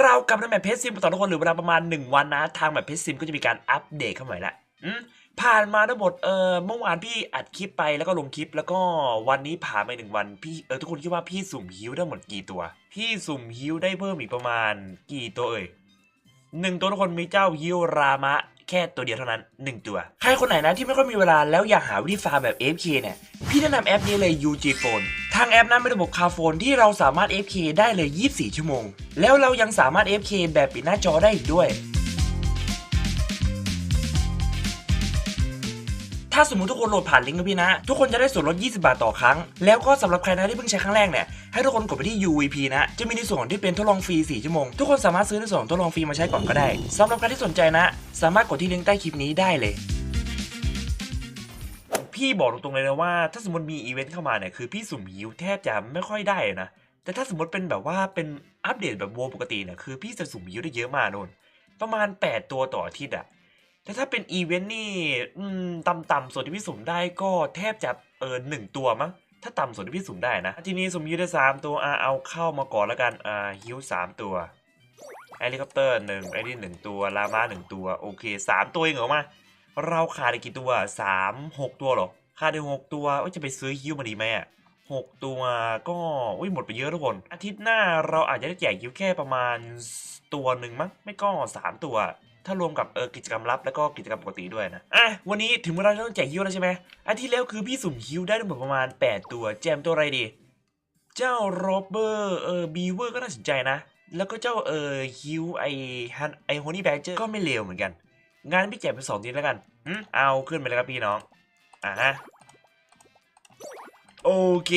เรากลับมาในแมปเพจซิมต่อทุกคนหรือเวลาประมาณ 1 วันนะ ทางแมปเพจซิมก็จะมีการอัปเดตเข้ามาใหม่ละอืมผ่านมาทั้งหมดเออเมื่อวานพี่อัดคลิปไปแล้วก็ลงคลิป แล้วก็วันนี้ผ่านไปหนึ่งวันพี่เออทุกคนคิดว่าพี่สุ่มฮิวได้หมดกี่ตัว พี่สุ่มฮิวได้เพิ่มอีกประมาณกี่ตัวเอ่ยหนึ่งตัวทุกคนมีเจ้าฮิวรามะแค่ตัวเดียวเท่านั้น 1 ตัว ใครคนไหนนะที่ไม่ค่อยมีเวลาแล้วอยากหาวิธีฟาร์มแบบ AFK เนี่ยพี่แนะนำแอปนี้เลย UG Phone ทางแอปนั้นเป็นระบบคาโฟนที่เราสามารถ F K ได้เลย 24 ชั่วโมง แล้วเรายังสามารถ F K แบบปิดหน้าจอได้อีกด้วย ถ้าสมมติทุกคนโหลดผ่านลิงก์กับพี่นะ ทุกคนจะได้ส่วนลด 20 บาทต่อครั้ง แล้วก็สำหรับใครนะที่เพิ่งใช้ครั้งแรกเนี่ย ให้ทุกคนกดไปที่ UVP นะ จะมีในส่วนที่เป็นทดลองฟรี 4 ชั่วโมง ทุกคนสามารถซื้อในส่วนทดลองฟรีมาใช้ก่อนก็ได้สำหรับใครที่สนใจนะ สามารถกดที่ลิงก์ใต้คลิปนี้ได้เลย พี่บอกตรงๆเลยนะว่า ถ้าสมมติมีอีเวนต์เข้ามาเนี่ยคือพี่สุ่มฮิวแทบจะไม่ค่อยได้นะแต่ถ้าสมมติเป็นแบบว่าเป็นอัปเดตแบบโวปกติเนี่ยคือพี่จะสุ่มฮิวได้เยอะมากโนนประมาณ 8 ตัวต่ออาทิตย์อะแต่ถ้าเป็นอีเวนต์นี่ต่ำๆส่วนที่พี่สุ่มได้ก็แทบจะเออหนึ่งตัวมั้งถ้าต่ำส่วนที่พี่สุ่มได้นะ ทีนี้สุ่มฮิวได้ 3 ตัวอะเอาเข้ามาก่อนแล้วกันอ่าฮิว3ตัวเฮลิคอปเตอร์หนึ่งไอ้นี่หนึ่งตัวลามาหนึ่งตัว โอเคสามตัวเองเหรอมา เราขาดอีกกี่ตัวสามหกตัวหรอขาดอีกหกตัวเอ้ยจะไปซื้อฮิวมาดีไหมอะหกตัวก็อุ้ยหมดไปเยอะทุกคน อาทิตย์หน้าเราอาจจะได้แจกฮิวแค่ประมาณตัวหนึ่งมั้งไม่ก็สามตัว ถ้ารวมกับเออกิจกรรมลับแล้วก็กิจกรรมปกติด้วยนะอะวันนี้ถึงเวลาต้องแจกฮิวแล้วใช่ไหมอาทิตย์แล้วคือพี่สุ่มฮิวได้ทั้งหมดประมาณ 8 ตัว แจมตัวอะไรดีเจ้าโรเบอร์เออบีเวอร์ก็น่าสนใจนะ แล้วก็เจ้าเออฮิวไอฮันไอโฮนี่แบเจอร์ก็ไม่เลวเหมือนกัน งานพี่แจกเป็นสองทีแล้วกันอืมเอาขึ้นไปเลยครับพี่น้อง อ่าฮะโอเค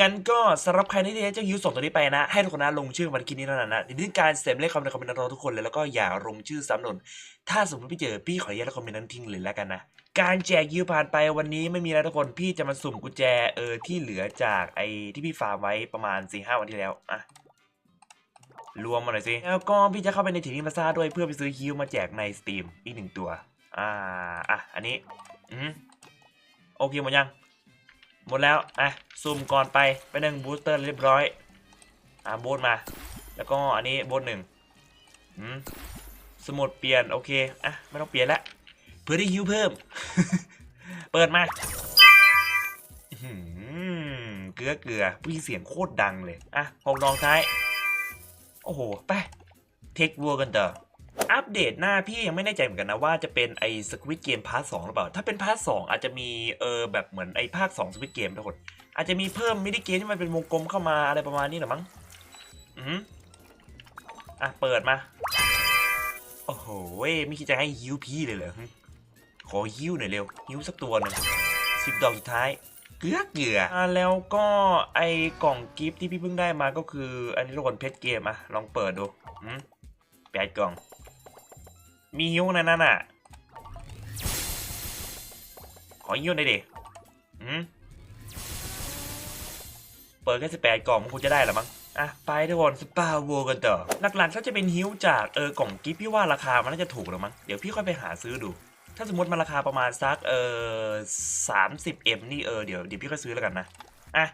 งั้นก็สำหรับใครที่ได้เจ้าฮิวส่งตัวนี้ไปนะ ให้ทุกคนนะลงชื่อวันคลิปนี้เท่านั้นนะในการเซฟเลขคอมในคอมเมนต์เราทุกคนเลยแล้วก็อย่าลงชื่อซ้ำนนถ้าสมมติพี่เจอพี่ขออนุญาตคอมเมนต์นั้นทิ้งเลยแล้วกันนะ การแจกฮิวผ่านไปวันนี้ไม่มีแล้วทุกคน พี่จะมาสุ่มกุญแจเออที่เหลือจากไอ้ที่พี่ฟาร์มไว้ประมาณ4ีหวันที่แล้ว อะ รวมมาหน่อยสิ แล้วก็พี่จะเข้าไปในถิ่นนิมาซาด้วยเพื่อไปซื้อฮิวมาแจกในสตรีมอีกหนึ่งตัว อ่า อะ อันนี้ อืมโอเคหมดยัง หมดแล้ว อะซูมก่อนไป ไปหนึ่งบูสเตอร์เรียบร้อย อ่าโบนมา แล้วก็อันนี้โบนหนึ่งอืมสมุดเปลี่ยน โอเค อะ ไม่ต้องเปลี่ยนละ เพื่อได้ฮิวเพิ่ม เปิดมาอื้อหือเกลือเกลือพี่เสียงโคตรดังเลย อะหกดองท้าย โอ้โห ไป เทควัวกันเถอะอัปเดตหน้าพี่ยังไม่แน่ใจเหมือนกันนะว่าจะเป็นไอ้สควิตเกมพาร์ทสหรือเปล่า ถ้าเป็นพาร์ทสอาจจะมีเออแบบเหมือนไอ้ภาค2สควิตเกมทุกคนอาจจะมีเพิ่มมินิเกมที่มันเป็นวงกลมเข้ามาอะไรประมาณนี้หรือมั้งอือหืออะเปิดมา โอ้โหเว้ยไม่คิดจะให้ฮิวพี่เลยเหรอขอฮิวหน่อยเร็วฮิวสักตัวหนึ่งสิบดอกสุดท้าย กลือเกลืออะแล้วก็ไอกล่องกิฟต์ที่พี่เพิ่งได้มาก็คือ อันนี้ทุกคนเพชรเกมอะลองเปิดดูอืมแปดกล่อง มีฮิวในนั้นอะขอฮิวหน่อยดิอืมเปิดแค่สิบแปดกล่องมันคงจะได้หรือมั้งอะไปทุกคนสปาโวกันต่อหลักๆถ้าจะเป็นฮิวจากเออกล่องกิฟต์พี่ว่าราคามันน่าจะถูกหรือมั้งเดี๋ยวพี่ค่อยไปหาซื้อดู ถ้าสมมติมันราคาประมาณสักเออสามสิบเอ็มนี่เออเดี๋ยวเดี๋ยวพี่ก็ซื้อแล้วกันนะ อะ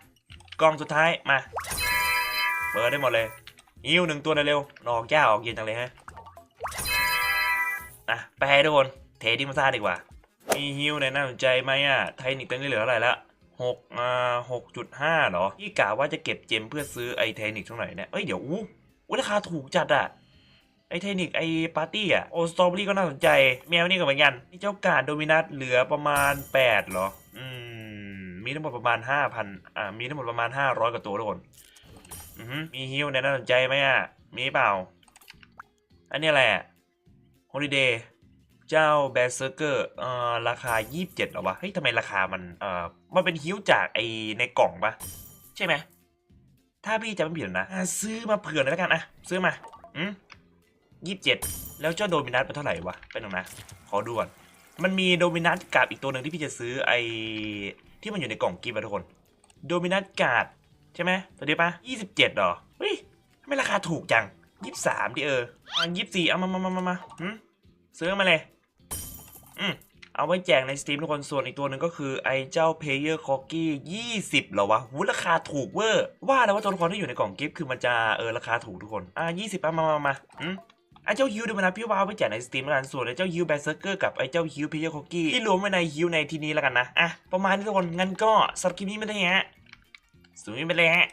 กล่องสุดท้ายมา เปิดได้หมดเลยฮิวหนึ่งตัวเร็วๆนอกแก้วออกเย็นจังเลยฮะอะไปให้ทุกคนเทดิมาซ่าดีกว่า มีฮิวในน่าสนใจไหมอะ ไทนิกตอนนี้เหลือเท่าไรละหกอ่าหกจุดห้าเหรอ พี่กะว่าจะเก็บเจมเพื่อซื้อไอไทนิกเท่าไหร่เนี่ย เอ้ยเดี๋ยวอู้ราคาถูกจัดอะ ไอเทนิกไอปาร์ตี้อะโอสตรอเบอรี่ก็น่าสนใจ แมวนี่ก็เหมือนกัน นี่เจ้าการโดมินัสเหลือประมาณ8เหรอ อืม มีทั้งหมดประมาณ 5,000 อ่า มีทั้งหมดประมาณ 500กว่าตัวทุกคนอือหือมีฮิวเนี่ยน่าสนใจไหมอะ มีเปล่า อันนี้อะไรอะฮอลิเดย์เจ้าแบสเซอร์เกอร์เอ่อราคา 27เหรอวะ เฮ้ยทำไมราคามันเอ่อมันเป็นฮิวจากไอในกล่องปะใช่ไหมถ้าพี่จะไม่ผิดนะอะซื้อมาเผื่อเลยแล้วกันอะซื้อมา อืม ยี่สิบเจ็ดแล้วเจ้าโดมินัสเป็นเท่าไหร่วะเป็นหนึ่งนะ ขอดูก่อน มันมีโดมินัสกับอีกตัวหนึ่งที่พี่จะซื้อไอที่มันอยู่ในกล่องกิฟต์อะทุกคน โดมินัสกาดใช่ไหมตัวนี้ปะยี่สิบเจ็ดหรอ เฮ้ยทำไม่ราคาถูกจังยี่สิบสามดิเออยี่สิบสี่เอามามามามามาซื้อมาเลย อืมเอาไว้แจกในสตรีมทุกคน ส่วนอีกตัวหนึ่งก็คือไอ้เจ้า Player c o c k y 20เหรอวะหูราคาถูกเวอร์ ว่าแล้วว่าตัวละครที่อยู่ในกล่องกิฟต์คือมันจะเออราคาถูกทุกคน อะ20อะมามามาอืม ไอ้เจ้าฮิวเดูมันนะพี่วาวไปแจกในสตรีมแล้วกันส่วนไอ้เจ้าฮิวแบสเซอร์เกอร์กับไอ้เจ้าฮิวพีเจอร์คอกกี้ที่รวมไว้ในฮิวในทีนี้แล้วกันนะอะประมาณนี้ทุกคนงั้นก็สำหรับคลิปนี้ไม่ได้ฮะสวัสดีไปเลยฮะ